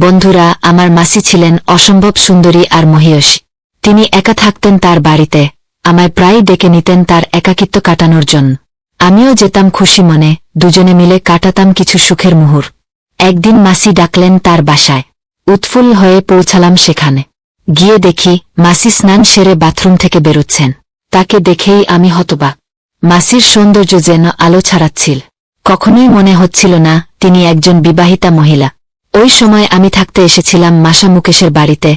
বন্ধুরা, আমার মাসি ছিলেন অসম্ভব সুন্দরী আর মহিয়সী। তিনি একা থাকতেন তার বাড়িতে। আমায় প্রায় ডেকে নিতেন তার একাকিত্ব কাটানোর জন্য। আমিও যেতাম খুশি মনে, দুজনে মিলে কাটাতাম কিছু সুখের মুহুর। একদিন মাসি ডাকলেন তার বাসায়। উৎফুল্ল হয়ে পৌঁছালাম সেখানে। গিয়ে দেখি মাসি স্নান সেরে বাথরুম থেকে বেরোচ্ছেন। তাকে দেখেই আমি হতবাক। মাসির সৌন্দর্য যেন আলো ছাড়াচ্ছিল। কখনোই মনে হচ্ছিল না, তিনি একজন বিবাহিতা মহিলা। ওই সময় আমি থাকতে এসেছিলাম মাসা মুকেশের বাড়িতে,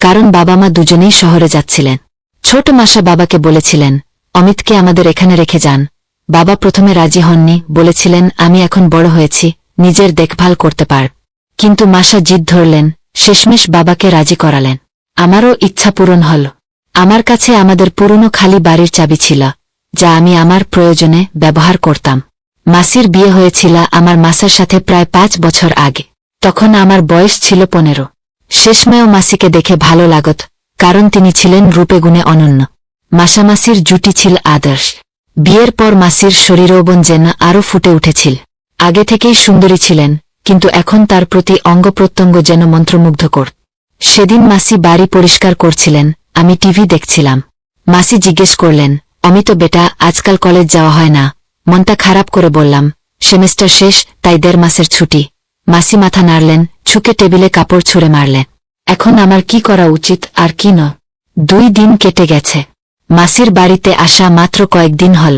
কারণ বাবা মা দুজনেই শহরে যাচ্ছিলেন। ছোট মাসা বাবাকে বলেছিলেন, অমিতকে আমাদের এখানে রেখে যান। বাবা প্রথমে রাজি হননি, বলেছিলেন, আমি এখন বড় হয়েছি, নিজের দেখভাল করতে পার। কিন্তু মাসা জিদ ধরলেন, শেষমেশ বাবাকে রাজি করালেন। আমারও ইচ্ছা পূরণ হল। আমার কাছে আমাদের পুরনো খালি বাড়ির চাবি ছিল, যা আমি আমার প্রয়োজনে ব্যবহার করতাম। মাসির বিয়ে হয়েছিল আমার মাসের সাথে প্রায় পাঁচ বছর আগে। তখন আমার বয়স ছিল পনেরো। শেষমেয় মাসিকে দেখে ভালো লাগত, কারণ তিনি ছিলেন রূপে গুণে অনন্য। মাসামাসির জুটি ছিল আদর্শ। বিয়ের পর মাসির শরীরৌবন যেন আরও ফুটে উঠেছিল। আগে থেকেই সুন্দরী ছিলেন, কিন্তু এখন তার প্রতি অঙ্গ প্রত্যঙ্গ যেন মন্ত্রমুগ্ধ কর সেদিন মাসি বাড়ি পরিষ্কার করছিলেন, আমি টিভি দেখছিলাম। মাসি জিজ্ঞেস করলেন, অমিত বেটা, আজকাল কলেজ যাওয়া হয় না। মনটা খারাপ করে বললাম, সেমিস্টার শেষ, তাই দেড় মাসের ছুটি। মাসি মাথা নাড়লেন ছুকে টেবিলে কাপড় ছুঁড়ে মারলেন। এখন আমার কি করা উচিত আর কি ন? দুই দিন কেটে গেছে। মাসির বাড়িতে আসা মাত্র কয়েকদিন হল।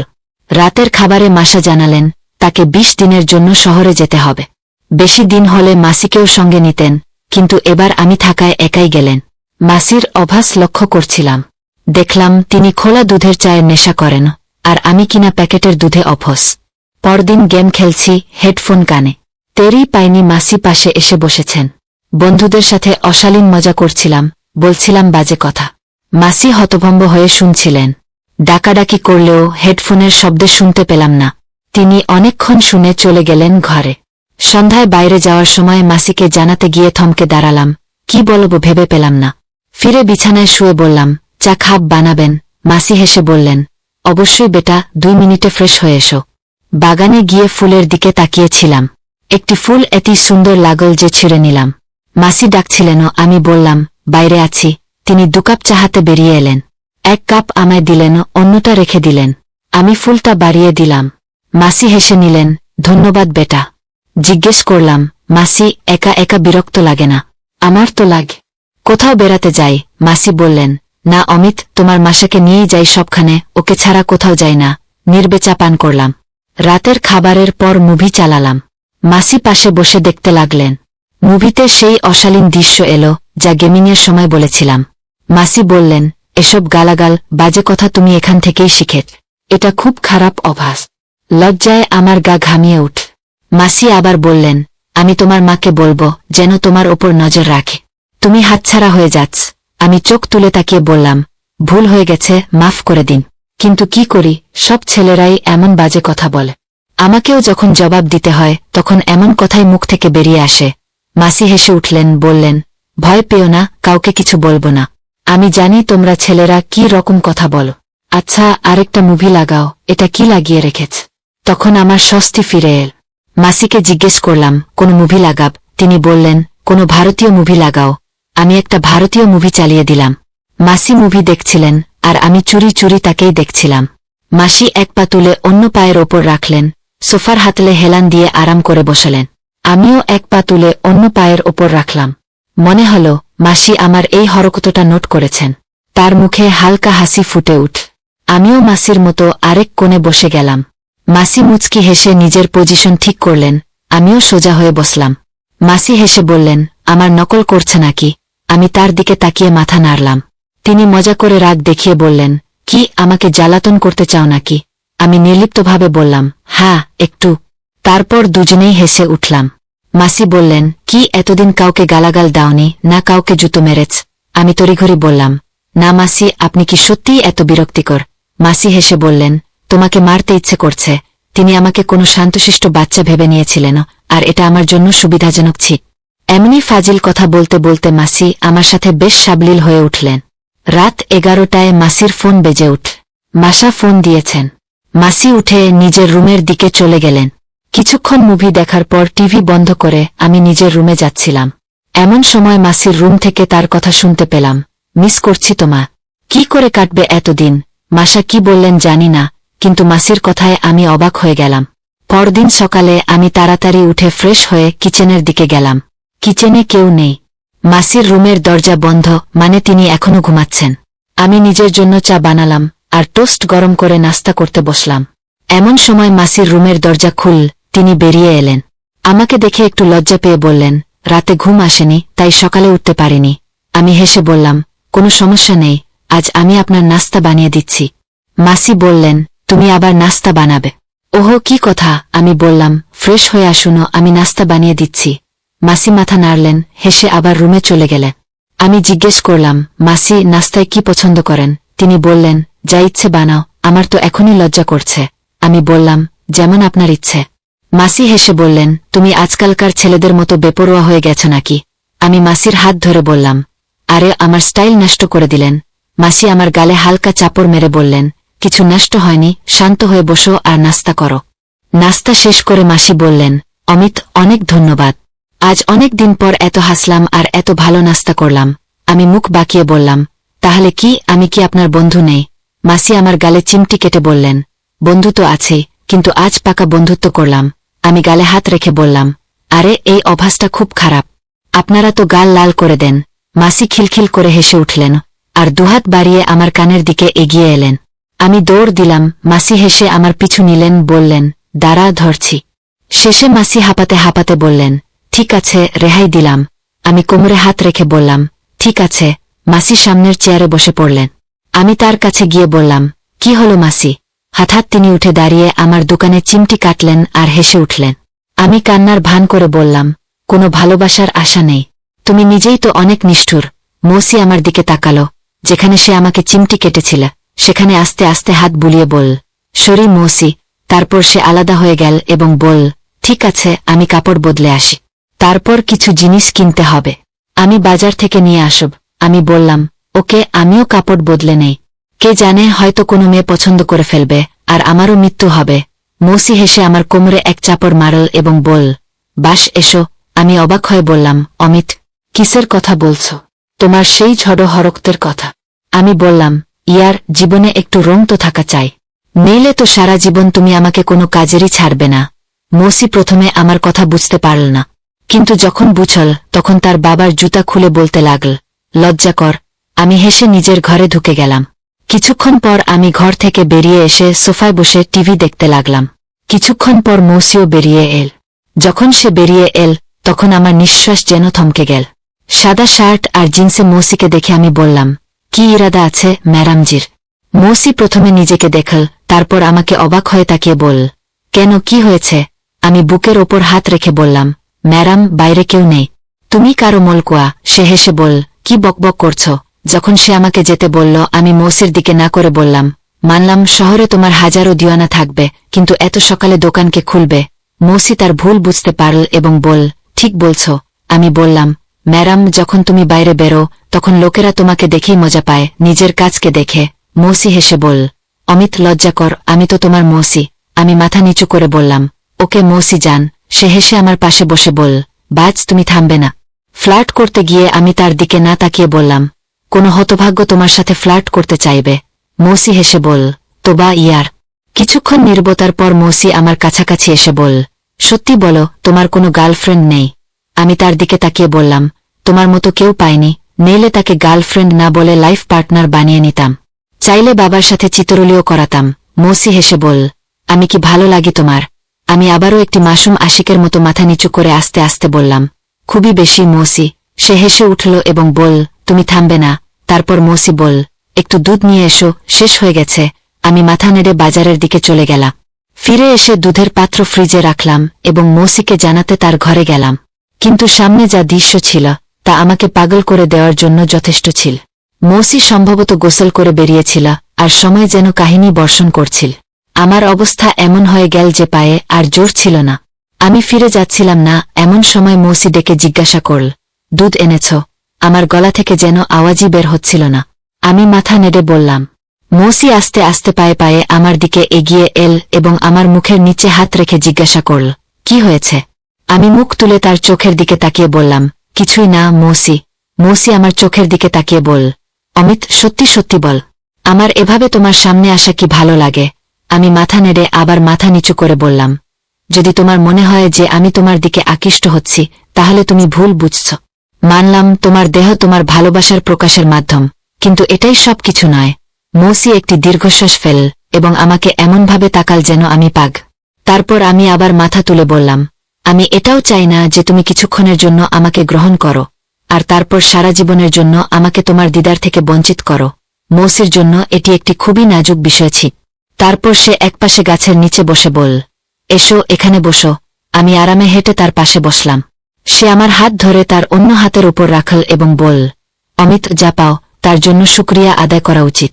রাতের খাবারে মাসা জানালেন, তাকে বিশ দিনের জন্য শহরে যেতে হবে। বেশি দিন হলে মাসিকেও সঙ্গে নিতেন, কিন্তু এবার আমি থাকায় একাই গেলেন। মাসির অভাস লক্ষ্য করছিলাম। দেখলাম তিনি খোলা দুধের চায়ের নেশা করেন, আর আমি কিনা প্যাকেটের দুধে অভ্যস পরদিন গেম খেলছি, হেডফোন কানে। তেরই পাইনি মাসি পাশে এসে বসেছেন। বন্ধুদের সাথে অশালীন মজা করছিলাম, বলছিলাম বাজে কথা। মাসি হতভম্ব হয়ে শুনছিলেন। ডাকাডাকি করলেও হেডফোনের শব্দে শুনতে পেলাম না। তিনি অনেকক্ষণ শুনে চলে গেলেন ঘরে। সন্ধ্যায় বাইরে যাওয়ার সময় মাসিকে জানাতে গিয়ে থমকে দাঁড়ালাম। কি বলব ভেবে পেলাম না। ফিরে বিছানায় শুয়ে বললাম, চা খাপ বানাবেন। মাসি হেসে বললেন, অবশ্যই বেটা, দুই মিনিটে ফ্রেশ হয়ে এসো। বাগানে গিয়ে ফুলের দিকে তাকিয়েছিলাম। একটি ফুল এতি সুন্দর লাগল যে ছিঁড়ে নিলাম। মাসি ডাকছিলেনও আমি বললাম, বাইরে আছি। তিনি দুকাপ চাহাতে বেরিয়ে এলেন। এক কাপ আমায় দিলেন, অন্যটা রেখে দিলেন। আমি ফুলটা বাড়িয়ে দিলাম। মাসি হেসে নিলেন, ধন্যবাদ বেটা। জিজ্ঞেস করলাম, মাসি, একা একা বিরক্ত লাগে না? আমার তো লাগে। কোথাও বেড়াতে যাই? মাসি বললেন, না অমিত, তোমার মাসাকে নিয়েই যাই সবখানে, ওকে ছাড়া কোথাও যাই না। নির্বেচা পান করলাম। রাতের খাবারের পর মুভি চালালাম। মাসি পাশে বসে দেখতে লাগলেন। মুভিতে সেই অশালীন দৃশ্য এলো, যা গেমিংয়ের সময় বলেছিলাম। মাসি বললেন, এসব গালাগাল, বাজে কথা তুমি এখান থেকেই শিখে এটা খুব খারাপ অভ্যাস। লজ্জায় আমার গা ঘামিয়ে উঠ। মাসি আবার বললেন, আমি তোমার মাকে বলব, যেন তোমার ওপর নজর রাখে। তুমি হাতছাড়া হয়ে যাচ্ছ। আমি চোখ তুলে তাকিয়ে বললাম, ভুল হয়ে গেছে, মাফ করে দিন। কিন্তু কি করি, সব ছেলেরাই এমন বাজে কথা বলে। আমাকেও যখন জবাব দিতে হয়, তখন এমন কথাই মুখ থেকে বেরিয়ে আসে। মাসি হেসে উঠলেন, বললেন, ভয় পেও না, কাউকে কিছু বলব না। আমি জানি তোমরা ছেলেরা কি রকম কথা বলো। আচ্ছা আরেকটা মুভি লাগাও, এটা কি লাগিয়ে রেখেছ? তখন আমার স্বস্তি ফিরে এল। মাসিকে জিজ্ঞেস করলাম, কোন মুভি লাগাব? তিনি বললেন, কোনো ভারতীয় মুভি লাগাও। আমি একটা ভারতীয় মুভি চালিয়ে দিলাম। মাসি মুভি দেখছিলেন, আর আমি চুরি চুরি তাকেই দেখছিলাম। মাসি এক পা তুলে অন্য পায়ের ওপর রাখলেন সোফার হাতলে হেলান দিয়ে আরাম করে বসলেন। আমিও এক পা তুলে অন্য পায়ের ওপর রাখলাম। মনে হল, মাসি আমার এই হরকতটা নোট করেছেন। তার মুখে হালকা হাসি ফুটে উঠ। আমিও মাসির মতো আরেক কোণে বসে গেলাম। মাসি মুচকি হেসে নিজের পজিশন ঠিক করলেন, আমিও সোজা হয়ে বসলাম। মাসি হেসে বললেন, আমার নকল করছে নাকি? আমি তার দিকে তাকিয়ে মাথা নাড়লাম। তিনি মজা করে রাগ দেখিয়ে বললেন, কি আমাকে জ্বালাতন করতে চাও নাকি? আমি নির্লিপ্তভাবে বললাম হ্যাঁ একটু। তারপর দুজনেই হেসে উঠলাম। মাসি বললেন, কি এতদিন কাউকে গালাগাল দাওনি, না কাউকে জুতো মেরেছ? আমি তড়িঘড়ি বললাম, না মাসি, আপনি কি সত্যিই এত বিরক্তিকর? মাসি হেসে বললেন, তোমাকে মারতে ইচ্ছে করছে। তিনি আমাকে কোনো শান্তশিষ্ট বাচ্চা ভেবে নিয়েছিলেন, আর এটা আমার জন্য সুবিধাজনক ছিল এমনি ফাজিল কথা বলতে বলতে মাসি আমার সাথে বেশ সাবলীল হয়ে উঠলেন। রাত এগারোটায় মাসির ফোন বেজে উঠ। মাসা ফোন দিয়েছেন। মাসি উঠে নিজের রুমের দিকে চলে গেলেন। কিছুক্ষণ মুভি দেখার পর টিভি বন্ধ করে আমি নিজের রুমে যাচ্ছিলাম। এমন সময় মাসির রুম থেকে তার কথা শুনতে পেলাম। মিস করছি তোমা কি করে কাটবে এতদিন? মাসা কি বললেন জানি না, কিন্তু মাসির কথায় আমি অবাক হয়ে গেলাম। পরদিন সকালে আমি তাড়াতাড়ি উঠে ফ্রেশ হয়ে কিচেনের দিকে গেলাম। কিচেনে কেউ নেই। মাসির রুমের দরজা বন্ধ মানে তিনি এখনও ঘুমাচ্ছেন। আমি নিজের জন্য চা বানালাম। আর টোস্ট গরম করে নাস্তা করতে বসলাম। এমন সময় মাসির রুমের দরজা খুল, তিনি বেরিয়ে এলেন। আমাকে দেখে একটু লজ্জা পেয়ে বললেন, রাতে ঘুম আসেনি, তাই সকালে উঠতে পারিনি। আমি হেসে বললাম, কোনো সমস্যা নেই, আজ আমি আপনার নাস্তা বানিয়ে দিচ্ছি। মাসি বললেন, তুমি আবার নাস্তা বানাবে। ওহো, কি কথা? আমি বললাম, ফ্রেশ হয়ে আসুনো আমি নাস্তা বানিয়ে দিচ্ছি। মাসি মাথা নাড়লেন, হেসে আবার রুমে চলে গেলেন। আমি জিজ্ঞেস করলাম, মাসি, নাস্তায় কি পছন্দ করেন? তিনি বললেন যা ইচ্ছে বানাও, আমার তো এখনই লজ্জা করছে। আমি বললাম, যেমন আপনার ইচ্ছে। মাসি হেসে বললেন, তুমি আজকালকার ছেলেদের মতো বেপরোয়া হয়ে গেছ নাকি? আমি মাসির হাত ধরে বললাম, আরে, আমার স্টাইল নষ্ট করে দিলেন। মাসি আমার গালে হালকা চাপড় মেরে বললেন, কিছু নষ্ট হয়নি, শান্ত হয়ে বসো আর নাস্তা করো। নাস্তা শেষ করে মাসি বললেন, অমিত, অনেক ধন্যবাদ। আজ অনেক দিন পর এত হাসলাম আর এত ভালো নাস্তা করলাম। আমি মুখ বাকিয়ে বললাম, তাহলে কি, আমি কি আপনার বন্ধু নেই? মাসি আমার গালে চিমটি কেটে বললেন, বন্ধু তো আছেই কিন্তু আজ পাকা বন্ধুত্ব করলাম। আমি গালে হাত রেখে বললাম, আরে, এই অভ্যাসটা খুব খারাপ। আপনারা তো গাল লাল করে দেন। মাসি খিলখিল করে হেসে উঠলেন, আর দুহাত বাড়িয়ে আমার কানের দিকে এগিয়ে এলেন। আমি দৌড় দিলাম, মাসি হেসে আমার পিছু নিলেন, বললেন, দাঁড়া, ধরছি। শেষে মাসি হাঁপাতে হাঁপাতে বললেন, ঠিক আছে, রেহাই দিলাম। আমি কোমরে হাত রেখে বললাম, ঠিক আছে। মাসি সামনের চেয়ারে বসে পড়লেন। আমি তার কাছে গিয়ে বললাম, কি হলো মাসি? হঠাৎ তিনি উঠে দাঁড়িয়ে আমার দোকানে চিমটি কাটলেন আর হেসে উঠলেন। আমি কান্নার ভান করে বললাম, কোনো ভালোবাসার আশা নেই। তুমি নিজেই তো অনেক নিষ্ঠুর। মৌসি আমার দিকে তাকালো, যেখানে সে আমাকে চিমটি কেটেছিল, সেখানে আস্তে আস্তে হাত বুলিয়ে বল সরি মৌসি। তারপর সে আলাদা হয়ে গেল এবং বল ঠিক আছে, আমি কাপড় বদলে আসি। তারপর কিছু জিনিস কিনতে হবে। আমি বাজার থেকে নিয়ে আসব। আমি বললাম ওকে আমিও কাপড় বদলে নেই। কে জানে হয়তো কোনো মেয়ে পছন্দ করে ফেলবে, আর আমারও মৃত্যু হবে। মৌসি হেসে আমার কোমরে এক চাপড় মারল এবং বল, বাস, এসো। আমি অবাক হয়ে বললাম, অমিত, কিসের কথা বলছ? তোমার সেই ঝড়ো হরক্তের কথা। আমি বললাম, ইয়ার, জীবনে একটু রং তো থাকা চাই। নেইলে তো সারা জীবন তুমি আমাকে কোনো কাজেরই ছাড়বে না। মৌসি প্রথমে আমার কথা বুঝতে পারল না। কিন্তু যখন বুঝল, তখন তার বাবার জুতা খুলে বলতে লাগল, লজ্জা কর আমি হেসে নিজের ঘরে ঢুকে গেলাম। কিছুক্ষণ পর আমি ঘর থেকে বেরিয়ে এসে সোফায় বসে টিভি দেখতে লাগলাম। কিছুক্ষণ পর মৌসিও বেরিয়ে এল। যখন সে বেরিয়ে এল, তখন আমার নিঃশ্বাস যেন থমকে গেল। সাদা শার্ট আর জিন্সে মৌসিকে দেখে আমি বললাম, কি ইরাদা আছে, ম্যারামজির? মৌসি প্রথমে নিজেকে দেখল, তারপর আমাকে অবাক হয়ে তাকিয়ে বল কেন, কি হয়েছে? আমি বুকের ওপর হাত রেখে বললাম, ম্যারাম, বাইরে কেউ নেই। তুমি কারও মলকুয়া? সে হেসে বল কি বকবক করছ? যখন সে আমাকে যেতে বলল, আমি মৌসির দিকে না করে বললাম, মানলাম শহরে তোমার হাজারো দিওয়ানা থাকবে, কিন্তু এত সকালে দোকানকে খুলবে। মৌসি তার ভুল বুঝতে পারল এবং বল, ঠিক বলছ। আমি বললাম ম্যারাম যখন তুমি বাইরে বেরো, তখন লোকেরা তোমাকে দেখেই মজা পায়, নিজের কাজকে দেখে। মৌসি হেসে বল, অমিত, লজ্জা কর, আমি তো তোমার মৌসি। আমি মাথা নিচু করে বললাম, ওকে মৌসি যান সে হেসে আমার পাশে বসে বল, বাজ, তুমি থামবে না। ফ্লার্ট করতে গিয়ে আমি তার দিকে না তাকিয়ে বললাম কোনো হতভাগ্য তোমার সাথে ফ্লার্ট করতে চাইবে। মৌসি হেসে বল, তোবা ইয়ার। কিছুক্ষণ নির্বতার পর মৌসি আমার কাছাকাছি এসে বল, সত্যি বলো, তোমার কোনো গার্লফ্রেন্ড নেই? আমি তার দিকে তাকিয়ে বললাম, তোমার মতো কেউ পায়নি নেইলে তাকে গার্লফ্রেন্ড না বলে লাইফ পার্টনার বানিয়ে নিতাম। চাইলে বাবার সাথে চিতরলিও করাতাম। মৌসি হেসে বল, আমি কি ভালো লাগে তোমার? আমি আবারও একটি মাসুম আশিকের মতো মাথা নিচু করে আস্তে আস্তে বললাম, খুবই বেশি মৌসি। সে হেসে উঠল এবং বল তুমি থামবে না। তারপর মৌসি বল, একটু দুধ নিয়ে এসো, শেষ হয়ে গেছে। আমি মাথা নেড়ে বাজারের দিকে চলে গেলাম। ফিরে এসে দুধের পাত্র ফ্রিজে রাখলাম এবং মৌসিকে জানাতে তার ঘরে গেলাম। কিন্তু সামনে যা দৃশ্য ছিল, তা আমাকে পাগল করে দেওয়ার জন্য যথেষ্ট ছিল। মৌসি সম্ভবত গোসল করে বেরিয়েছিল, আর সময় যেন কাহিনী বর্ষণ করছিল। আমার অবস্থা এমন হয়ে গেল যে পায়ে আর জোর ছিল না। আমি ফিরে যাচ্ছিলাম না, এমন সময় মৌসি ডেকে জিজ্ঞাসা করল, দুধ এনেছ? আমার গলা থেকে যেন আওয়াজই বের হচ্ছিল না। আমি মাথা নেড়ে বললাম, মৌসি আস্তে আস্তে পায়ে পায়ে আমার দিকে এগিয়ে এল এবং আমার মুখের নিচে হাত রেখে জিজ্ঞাসা করল, কি হয়েছে? আমি মুখ তুলে তার চোখের দিকে তাকিয়ে বললাম, কিছুই না, মৌসি। মৌসি আমার চোখের দিকে তাকিয়ে বল, অমিত, সত্যি সত্যি বল, আমার এভাবে তোমার সামনে আসা কি ভালো লাগে? আমি মাথা নেড়ে আবার মাথা নিচু করে বললাম, যদি তোমার মনে হয় যে আমি তোমার দিকে আকৃষ্ট হচ্ছি, তাহলে তুমি ভুল বুঝছ। মানলাম তোমার দেহ তোমার ভালোবাসার প্রকাশের মাধ্যম, কিন্তু এটাই সব কিছু নয়। মৌসি একটি দীর্ঘশ্বাস ফেল এবং আমাকে এমনভাবে তাকাল যেন আমি পাগ। তারপর আমি আবার মাথা তুলে বললাম, আমি এটাও চাই না যে তুমি কিছুক্ষণের জন্য আমাকে গ্রহণ করো, আর তারপর সারা জীবনের জন্য আমাকে তোমার দিদার থেকে বঞ্চিত করো। মৌসির জন্য এটি একটি খুবই নাজুক বিষয় ছিল তারপর সে একপাশে গাছের নিচে বসে বল, এসো, এখানে বসো। আমি আরামে হেঁটে তার পাশে বসলাম। সে আমার হাত ধরে তার অন্য হাতের উপর রাখল এবং বল, অমিত, যা পাও, তার জন্য শুক্রিয়া আদায় করা উচিত।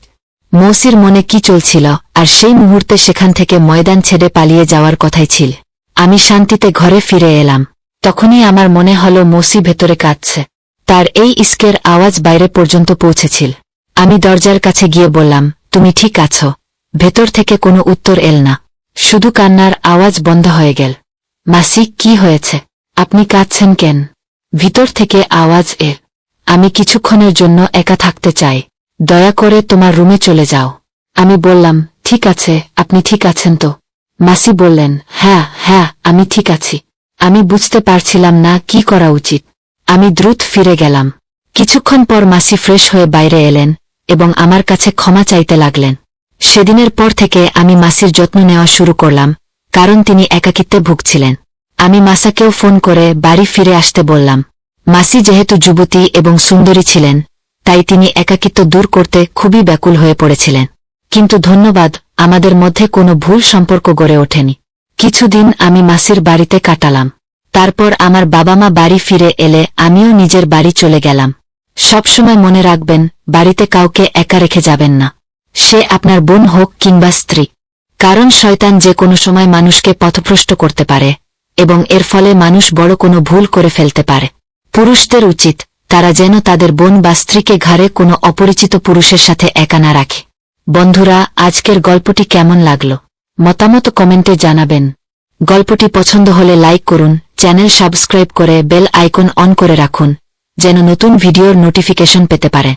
মৌসির মনে কি চলছিল, আর সেই মুহূর্তে সেখান থেকে ময়দান ছেড়ে পালিয়ে যাওয়ার কথাই ছিল। আমি শান্তিতে ঘরে ফিরে এলাম। তখনই আমার মনে হল মৌসি ভেতরে কাঁদছে। তার এই ইস্কের আওয়াজ বাইরে পর্যন্ত পৌঁছেছিল। আমি দরজার কাছে গিয়ে বললাম, তুমি ঠিক আছো। ভেতর থেকে কোনো উত্তর এল না। শুধু কান্নার আওয়াজ বন্ধ হয়ে গেল। মাসি, কি হয়েছে? আপনি কাঁদছেন কেন? ভিতর থেকে আওয়াজ এ, আমি কিছুক্ষণের জন্য একা থাকতে চাই। দয়া করে তোমার রুমে চলে যাও। আমি বললাম, ঠিক আছে, আপনি ঠিক আছেন তো? মাসি বললেন হ্যাঁ হ্যাঁ আমি ঠিক আছি। আমি বুঝতে পারছিলাম না কি করা উচিত। আমি দ্রুত ফিরে গেলাম। কিছুক্ষণ পর মাসি ফ্রেশ হয়ে বাইরে এলেন এবং আমার কাছে ক্ষমা চাইতে লাগলেন। সেদিনের পর থেকে আমি মাসির যত্ন নেওয়া শুরু করলাম, কারণ তিনি একাকিত্বে ভুগছিলেন। আমি মাসাকেও ফোন করে বাড়ি ফিরে আসতে বললাম। মাসি যেহেতু যুবতী এবং সুন্দরী ছিলেন, তাই তিনি একাকিত্ব দূর করতে খুবই ব্যাকুল হয়ে পড়েছিলেন। কিন্তু ধন্যবাদ, আমাদের মধ্যে কোনো ভুল সম্পর্ক গড়ে ওঠেনি। কিছুদিন আমি মাসির বাড়িতে কাটালাম। তারপর আমার বাবা মা বাড়ি ফিরে এলে আমিও নিজের বাড়ি চলে গেলাম। সবসময় মনে রাখবেন, বাড়িতে কাউকে একা রেখে যাবেন না। সে আপনার বোন হোক কিংবা স্ত্রী। কারণ শয়তান যে কোনো সময় মানুষকে পথভ্রষ্ট করতে পারে। এবং এর ফলে মানুষ বড় কোনো ভুল করে ফেলতে পারে। পুরুষদের উচিত তারা যেন তাদের বোন বা স্ত্রীকে ঘরে কোনো অপরিচিত পুরুষের সাথে একা না রাখে। বন্ধুরা, আজকের গল্পটি কেমন লাগল? মতামত কমেন্টে জানাবেন। গল্পটি পছন্দ হলে লাইক করুন, চ্যানেল সাবস্ক্রাইব করে বেল আইকন অন করে রাখুন, যেন নতুন ভিডিওর নোটিফিকেশন পেতে পারে।